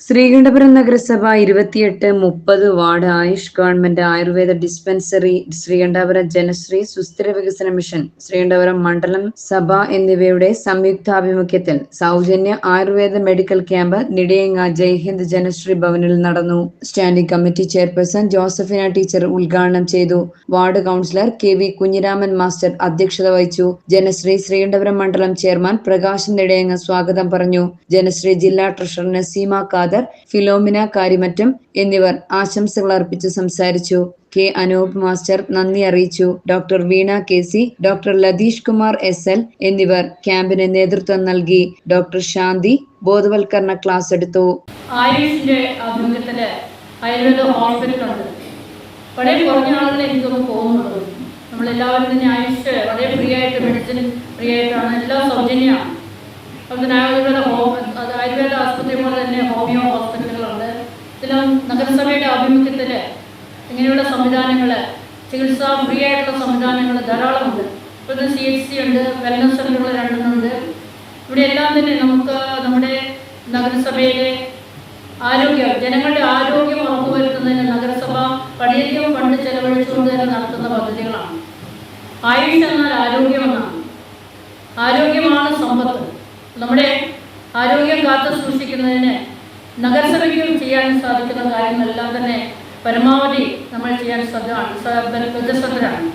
ശ്രീകണ്ഠപുരം നഗരസഭ ഇരുപത്തിയെട്ട് മുപ്പത് ward Ayush government Ayurveda dispensary Sreekandapuram Janasree സുസ്ഥിര വികസന മിഷൻ ശ്രീകണ്ഠപുരം മണ്ഡലം സഭ എന്നിവയുടെ സംയുക്താഭിമുഖ്യത്തിൽ സൗജന്യ ആയുർവേദ മെഡിക്കൽ ക്യാമ്പ് നിടയങ്ങ ജയ്ഹിന്ദ് ജനശ്രീ ഭവനിൽ നടന്നു. Standing committee chairperson Josephina teacher ഉദ്ഘാടനം ചെയ്തു. Ward councillor K V Kunhiraman master അധ്യക്ഷത വഹിച്ചു. ജനശ്രീ ശ്രീകണ്ഠപുരം മണ്ഡലം ചെയർമാൻ പ്രകാശൻ നിടയങ്ങ സ്വാഗതം പറഞ്ഞു. ജനശ്രീ ജില്ലാ ട്രഷറർ നസീമ ഖാദർ ഫിലോമിന കാരിമറ്റം എന്നിവർ ആശംസകൾ അർപ്പിച്ച് സംസാരിച്ചു. കെ. അനൂപ് മാസ്റ്റർ നന്ദി അറിയിച്ചു. Doctor Veena K C doctor Latheesh Kumar S L എന്നിവർ ക്യാമ്പിന് നേതൃത്വം നൽകി. ഡോക്ടർ ശാന്തി ബോധവൽക്കരണ ക്ലാസ് എടുത്തു. ആയുഷിന്റെ ആഭിമുഖ്യത്തിൽ ആയുർവേദ ഹോസ്പിറ്റലുണ്ട് വളരെ കുറഞ്ഞ ആളുകളെ എനിക്കൊന്ന് പോകുന്നുള്ളൂ. നമ്മളെല്ലാവരും തന്നെ ആയുഷ് വളരെ ഫ്രീ ആയിട്ട് മെഡിസിൻ ഫ്രീ ആയിട്ടാണ് എല്ലാം സൗജന്യമാണ്. അപ്പം തന്നെ ആയുർവേദ ഹോ ഹോമിയോ ഹോസ്പിറ്റലുകളുണ്ട് ഇതിലും നഗരസഭയുടെ ആഭിമുഖ്യത്തിൽ ഇങ്ങനെയുള്ള സംവിധാനങ്ങൾ ചികിത്സ ഫ്രീ ആയിട്ടുള്ള സംവിധാനങ്ങൾ ധാരാളമുണ്ട്. ഇപ്പോൾ സി എച്ച് സി ഉണ്ട് വെൽനസ് സെന്ററുകൾ രണ്ടെണ്ണമുണ്ട്. ഇവിടെ എല്ലാം തന്നെ നമുക്ക് നമ്മുടെ നഗരസഭയിലെ ആരോഗ്യം ജനങ്ങളുടെ ആരോഗ്യം ഉറപ്പുവരുത്തുന്നതിന് നഗരസഭ വളരെയധികം ഫണ്ട് ചെലവഴിച്ചുകൊണ്ട് തന്നെ നടത്തുന്ന പദ്ധതികളാണ്. ആയുഷ് എന്നാൽ ആരോഗ്യമെന്നാണ്. ആരോഗ്യമാണ് സമ്പത്ത്. നമ്മുടെ ആരോഗ്യം കാത്തു സൂക്ഷിക്കുന്നതിന് നഗരസഭയ്ക്കും ചെയ്യാൻ സാധിക്കുന്ന കാര്യങ്ങളെല്ലാം തന്നെ പരമാവധി നമ്മൾ ചെയ്യാൻ ശ്രദ്ധ ബദ്ധശ്രദ്ധരാണ്